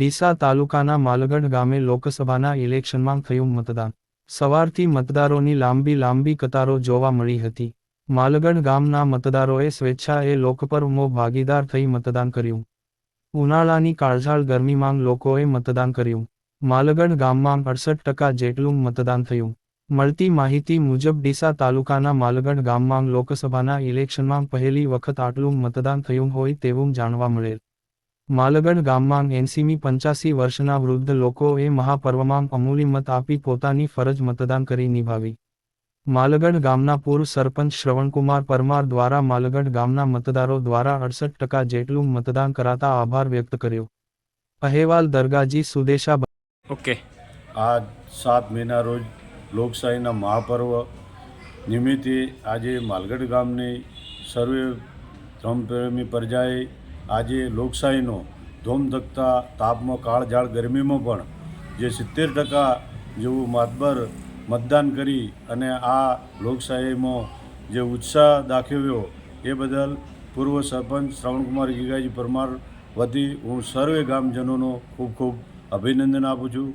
ડીસા તાલુકાના માલગઢ ગામે લોકસભાના ઇલેક્શનમાં થયું મતદાન. સવારથી મતદારોની લાંબી લાંબી કતારો જોવા મળી હતી. માલગઢ ગામના મતદારોએ સ્વેચ્છાએ લોકપર્વમાં ભાગીદાર થઈ મતદાન કર્યું. ઉનાળાની કાળઝાળ ગરમીમાં લોકોએ મતદાન કર્યું. માલગઢ ગામમાં અડસઠ ટકા જેટલું મતદાન થયું. મળતી માહિતી મુજબ ડીસા તાલુકાના માલગઢ ગામમાં લોકસભાના ઇલેક્શનમાં પહેલી વખત આટલું મતદાન થયું હોય તેવું જાણવા મળેલ. માલગઢ ગામમાં એનસીમી પંચાસી વર્ષના વૃદ્ધ લોકોએ મહાપર્વમાં અમૂલી મત આપી પોતાની ફરજ મતદાન કરી નિભાવી. માલગઢ ગામના પૂર્વ સરપંચ શ્રવણકુમાર પરમાર દ્વારા માલગઢ ગામના મતદારો દ્વારા અડસઠ ટકા જેટલું મતદાન કરાતા આભાર વ્યક્ત કર્યો. અહેવાલ દરગાજી સુદેશા ઓકે. આજ સાત મહિના રોજ લોકશાહીના મહાપર્વ નિમિત્તે આજે માલગઢ ગામની સર્વે ધર્મપ્રેમી પ્રજાએ આજે લોકશાહીનો ધોમધકતા, તાપમાં કાળઝાળ, ગરમીમાં પણ જે સિત્તેર ટકા જેવું માતબર મતદાન કરી અને આ લોકશાહીમાં જે ઉત્સાહ દાખવ્યો એ બદલ પૂર્વ સરપંચ શ્રવણકુમાર ગીગાજી પરમાર વતી હું સર્વે ગામજનોનો ખૂબ ખૂબ અભિનંદન આપું છું.